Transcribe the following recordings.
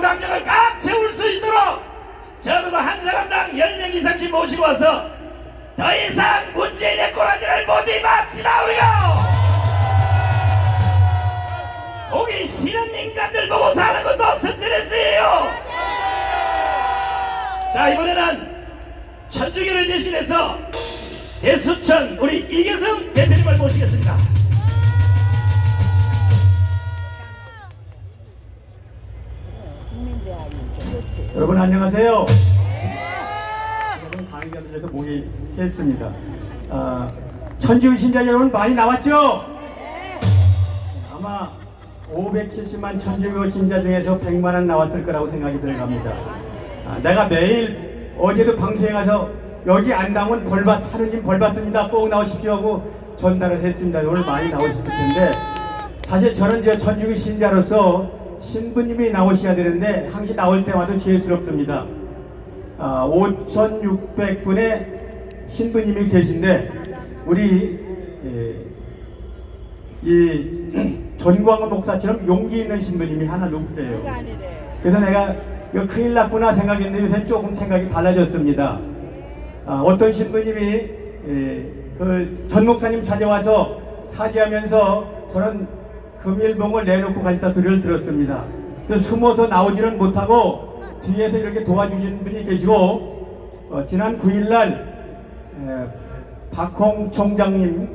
강령을 꽉 채울 수 있도록 적어도 한 사람당 10명 이상씩 모시고 와서 더 이상 문재인의 꼬라지를 보지 맙시다 우리가! 거기 싫은 인간들 보고 사는 것도 스트레스예요! 자 이번에는 천주교를 대신해서 대수천 우리 이계성 대표님을 모시겠습니다 여러분 안녕하세요. 여러분 강의자들에서 목이 셌습니다. 아, 천주 신자 여러분 많이 나왔죠? 아마 570만 천주교 신자 중에서 100만은 나왔을 거라고 생각이 들어갑니다. 아, 내가 매일 어제도 방송에 가서 여기 안 나오면 벌받 하느님 벌받습니다. 꼭 나오십시오 하고 전달을 했습니다. 오늘 많이 나오셨을 텐데 사실 저는 저 천주교 신자로서 신부님이 나오셔야 되는데 항상 나올 때마다 죄스럽습니다. 아, 5,600분의 신부님이 계신데 우리 예, 이 전광훈 목사처럼 용기 있는 신부님이 하나 없어요. 그래서 내가 이거 큰일 났구나 생각했는데 요새 조금 생각이 달라졌습니다. 아, 어떤 신부님이 예, 그전 목사님 찾아와서 사죄하면서 저는 금일봉을 내놓고 가시다 소리를 들었습니다. 그래서 숨어서 나오지는 못하고 뒤에서 이렇게 도와주신 분이 계시고 어, 지난 9일날 박홍 총장님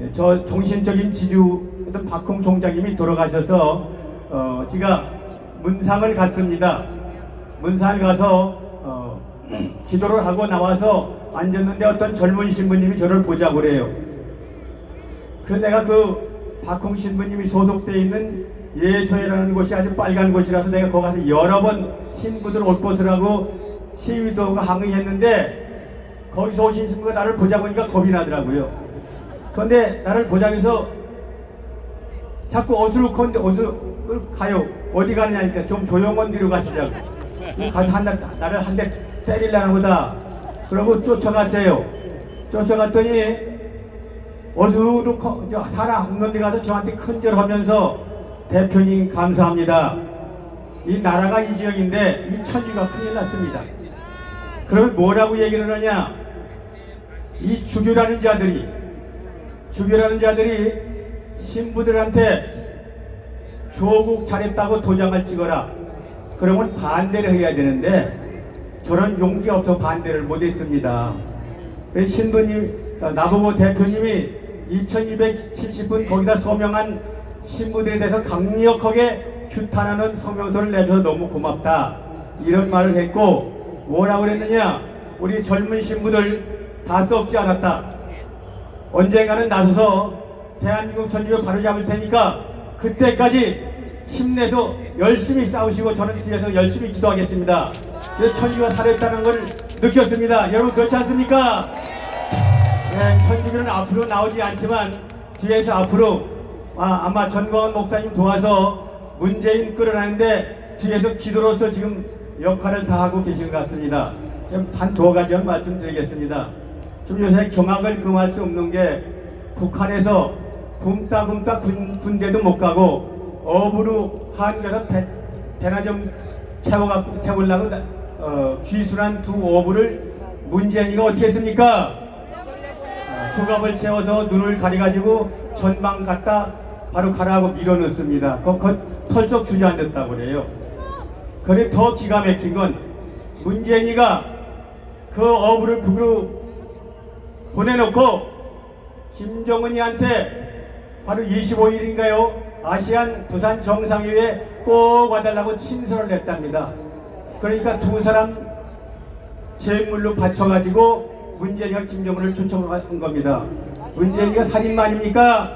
예, 저 정신적인 지주였던 박홍 총장님이 돌아가셔서 어, 제가 문상을 갔습니다. 문상을 가서 어, 기도를 하고 나와서 앉았는데 어떤 젊은 신부님이 저를 보자고 그래요. 그 내가 그 박홍 신부님이 소속되어 있는 예서회라는 곳이 아주 빨간 곳이라서 내가 거기 가서 여러 번 신부들 옷 벗으라고 시위도 하고 항의했는데 거기서 오신 신부가 나를 보자 보니까 겁이 나더라고요. 그런데 나를 보자면서 자꾸 건데 어디로 가요? 어디 가느냐니까 좀 조용한 데로 가시자고. 가서 한 대, 나를 한 대 때리려나 보다. 그러고 쫓아갔어요. 쫓아갔더니 어디로 커- 저 사람 없는 데 가서 저한테 큰절하면서 대표님 감사합니다. 이 나라가 이 지역인데 이 천지가 큰일 났습니다. 그러면 뭐라고 얘기를 하냐? 이 주교라는 자들이 주교라는 자들이 신부들한테 조국 잘했다고 도장을 찍어라. 그러면 반대를 해야 되는데 저런 용기가 없어 반대를 못했습니다. 그 신부님 어, 나보고 대표님이 2270분 거기다 서명한 신부들에 대해서 강력하게 규탄하는 성명서를 내줘서 너무 고맙다. 이런 말을 했고 뭐라고 그랬느냐? 우리 젊은 신부들 다 썩지 않았다. 언젠가는 나서서 대한민국 천주교 바로잡을 테니까 그때까지 힘내서 열심히 싸우시고 저는 뒤에서 열심히 기도하겠습니다. 천주교가 살아있다는 걸 느꼈습니다. 여러분 그렇지 않습니까? 네, 천주교는 앞으로 나오지 않지만 뒤에서 앞으로 아, 아마 전광훈 목사님 도와서 문재인 끌어내는데 뒤에서 기도로서 지금 역할을 다 하고 계신 것 같습니다. 좀단두 가지만 말씀드리겠습니다. 좀 요새 경악을 금할 수 없는 게 북한에서 굶다굶다 군, 군대도 못 가고 어부로 한국에서 배, 배나 좀 태워갖고 태우려고 어, 귀순한 두 어부를 문재인이가 어떻게 했습니까? 수갑을 채워서 눈을 가려가지고 전망 갔다 바로 가라고 밀어넣습니다. 털썩 주저앉았다고 그래요. 그래 더 기가 막힌 건 문재인이가 그 어부를 북으로 보내놓고 김정은이한테 바로 25일인가요? 아시안 부산 정상회의에 꼭 와달라고 친서를 냈답니다. 그러니까 두 사람 제물로 바쳐가지고 문재인이가 김정은을 초청한 겁니다. 문재인이가 살인마 아닙니까?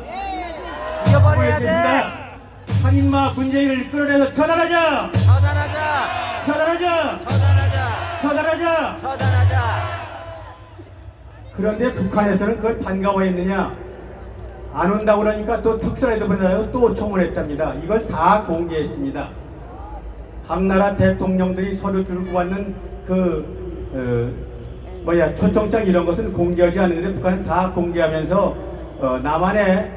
죽여버려야 돼. 살인마 문재인을 끌어내서 처단하자! 처단하자. 처단하자! 처단하자. 처단하자! 처단하자. 그런데 북한에서는 그걸 반가워했느냐? 안 온다고 그러니까 또 특사에도 보내다가 또 청원했답니다. 이걸 다 공개했습니다. 각 나라 대통령들이 서로 들고 왔는 그 어, 뭐야 초청장 이런 것은 공개하지 않는데 북한은 다 공개하면서 어, 남한에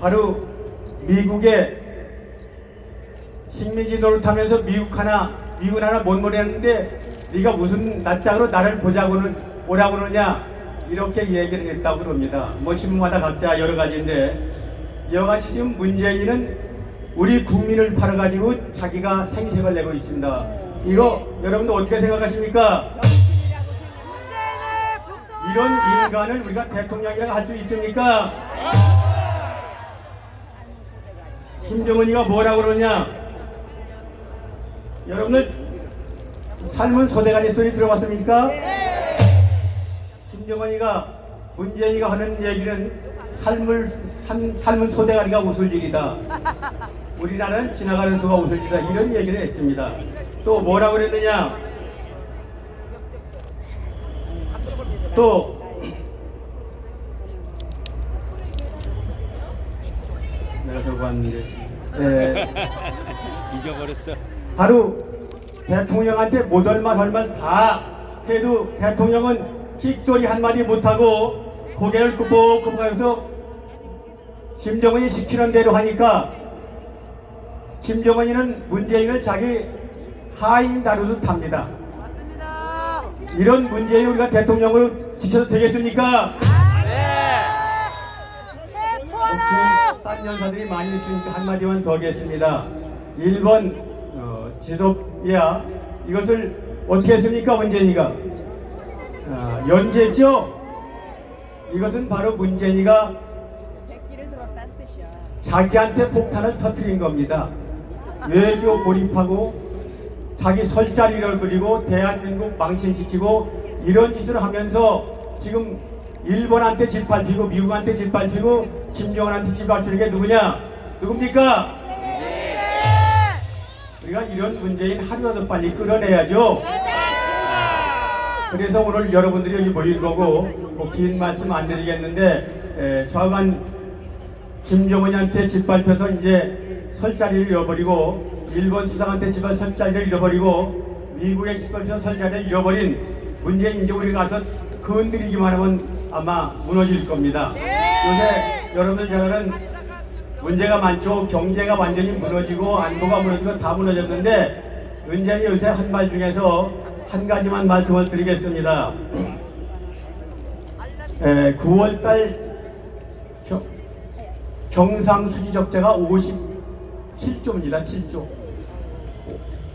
바로 미국의 식민지 노릇하면서 미국 하나 미국 하나 못 노렸는데 네가 무슨 낯짝으로 나를 보자고는 오라고 그러냐 이렇게 얘기를 했다고 그럽니다. 뭐 신문마다 각자 여러 가지인데 여같이 지금 문재인은 우리 국민을 팔아가지고 자기가 생색을 내고 있습니다. 이거 여러분들 어떻게 생각하십니까? 이런 인간을 우리가 대통령이라고 할 수 있습니까? 김정은이가 뭐라고 그러냐? 여러분들 삶은 소대가리 소리 들어봤습니까? 김정은이가 문재인이가 하는 얘기는 삶을 삶, 삶은 소대가리가 웃을 일이다. 우리나라는 지나가는 수가 웃을 일이다. 이런 얘기를 했습니다. 또 뭐라고 그랬느냐? 또 내가 저거 왔는데 예, 잊어버렸어. 바로 대통령한테 말할말다 해도 대통령은 킥소리 한마디 못하고 고개를 끄덕끄덕하면서 김정은이 시키는 대로 하니까 김정은이는 문재인을 자기 하인 다루듯 합니다. 이런 문재인 우리가 대통령으로 지켜도 되겠습니까? 혹시 딴 연사들이 많이 있으니까 한마디만 더 하겠습니다. 1번 어, 지도야 이것을 어떻게 했습니까 문재인이가 아, 연계죠? 이것은 바로 문재인이가 자기한테 폭탄을 터뜨린 겁니다. 외교 고립하고 자기 설자리를 그리고 대한민국 망신시키고 이런 짓을 하면서 지금 일본한테 짓밟히고 미국한테 짓밟히고 김정은한테 짓밟히는 게 누구냐? 누굽니까? 우리가 이런 문재인 하루라도 빨리 끌어내야죠. 그래서 오늘 여러분들이 여기 모인 거고 뭐 긴 말씀 안 드리겠는데 에, 좌우간 김정은한테 짓밟혀서 이제 설자리를 잃어버리고 일본 수상한테 집안 설자리를 잃어버리고 미국에 짓밟혀서 설자리를 잃어버린 문재인 우리가 가서 건드리기만 하면 아마 무너질 겁니다. 요새 여러분들 생각은 문제가 많죠. 경제가 완전히 무너지고 안보가 무너지고 다 무너졌는데 문재인이 요새 한 말 중에서 한 가지만 말씀을 드리겠습니다. 에, 9월달 경상수지 적자가 57조입니다. 7조.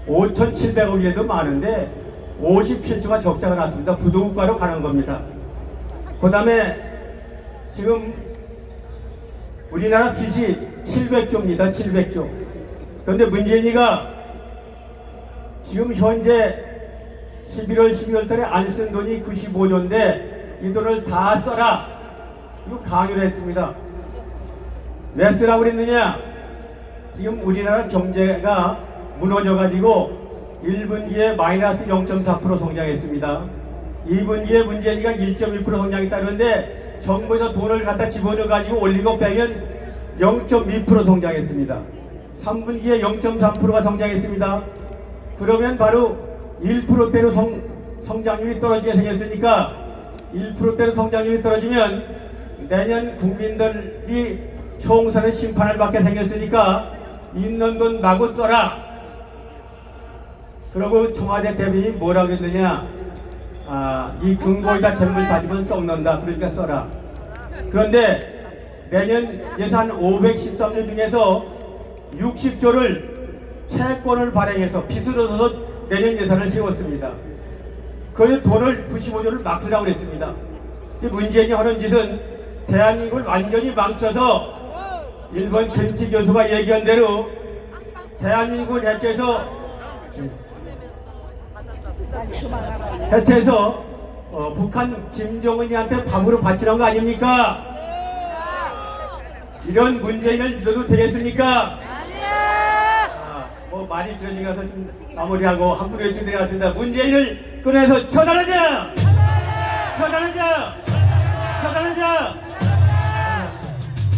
5,700억이라도 많은데 57조가 적자가 났습니다. 부도국가로 가는 겁니다. 그 다음에 지금 우리나라 빚이 700조입니다. 700조. 그런데 문재인이가 지금 현재 11월, 12월 달에 안 쓴 돈이 95조인데 이 돈을 다 써라. 이거 강요를 했습니다. 왜 쓰라고 그랬느냐? 지금 우리나라 경제가 무너져가지고 1분기에 마이너스 0.4% 성장했습니다. 2분기에 문재인이가 1.2% 성장했다는데 정부에서 돈을 갖다 집어넣어가지고 올리고 빼면 0.2% 성장했습니다. 3분기에 0.3%가 성장했습니다. 그러면 바로 1%대로 성, 성장률이 떨어지게 생겼으니까 1%대로 성장률이 떨어지면 내년 국민들이 총선의 심판을 받게 생겼으니까 있는 돈 마구 써라. 그러고 청와대 대변인이 뭐라고 했느냐? 아, 이 근거에다 재물 가지고는 썩는다. 그러니까 써라. 그런데 내년 예산 513조 중에서 60조를 채권을 발행해서 빚을 얻어서 내년 예산을 세웠습니다. 그 돈을 95조를 막 쓰라고 그랬습니다. 이 문재인이 하는 짓은 대한민국을 완전히 망쳐서 일본 김치 교수가 얘기한 대로 대한민국을 해체해서 해체해서 어, 북한 김정은이한테 밥으로 바치는 거 아닙니까? 이런 문재인을 믿어도 되겠습니까? 아, 뭐 많이 길어지가서 좀 마무리하고 한분 외쳐 드리겠습니다. 문재인을 꺼내서 처단하자! 처단하자! 처단하자!